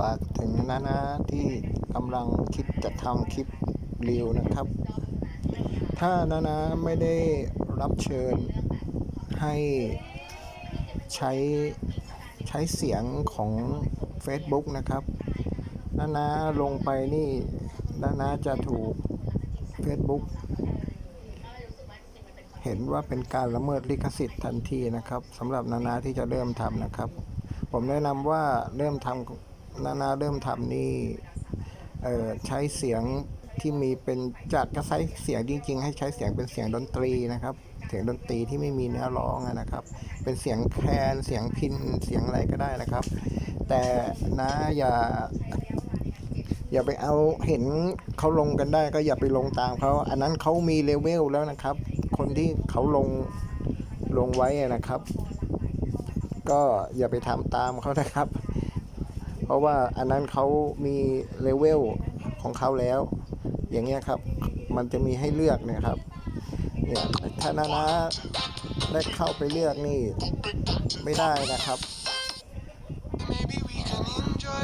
ฝากถึงนานาที่กำลังคิดจะทำคลิปรีวนะครับ ถ้านานาไม่ได้รับเชิญให้ใช้ใช้เสียงของ Facebook นะครับนานาลงไปนี่นานาจะถูก Facebook เห็นว่าเป็นการละเมิดลิขสิทธิ์ทันทีนะครับสำหรับนานาที่จะเริ่มทำนะครับ ผมแนะนำว่าเริ่มทำ นานาเริ่มทำนี่ใช้เสียงที่มีเป็นจากจะใช้เสียงจริง ๆ ให้ใช้เสียงเป็นเสียงดนตรีนะครับ เสียงดนตรีที่ไม่มีเนื้อร้องนะครับ เป็นเสียงแคนเสียงพินเสียงอะไรก็ได้นะครับ แต่นะอย่า อย่าไปเอาเห็นเขาลงกันได้ ก็อย่าไปลงตามเขาอันนั้นเขามีเลเวลแล้วนะครับ คนที่เขาลงลงไว้นะครับ ก็อย่าไปทำตามเขานะครับ เพราะว่าอันนั้นเขามีเลเวลของเขาแล้ว อย่างเงี้ยครับ มันจะมีให้เลือกนะครับเนี่ยถ้านานะได้เข้าไปเลือกนี่ไม่ได้นะครับ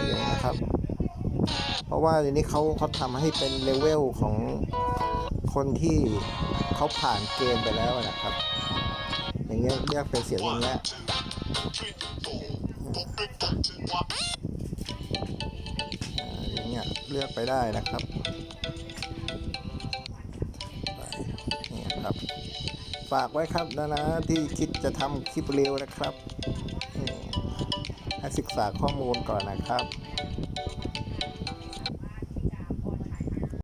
อย่างนี้นะครับ เพราะว่าเดี๋ยวนี้เขาเขาทำให้เป็นเลเวลของคนที่เขาผ่านเกณฑ์ไปแล้วนะครับ อย่างเงี้ยเรียกเป็นเสียงอย่างเงี้ย เลือกไปได้นะครับนี่ครับ ฝากไว้ครับนะนะที่คิดจะทำคลิปเร็วนะครับให้ศึกษาข้อมูลก่อนนะครับ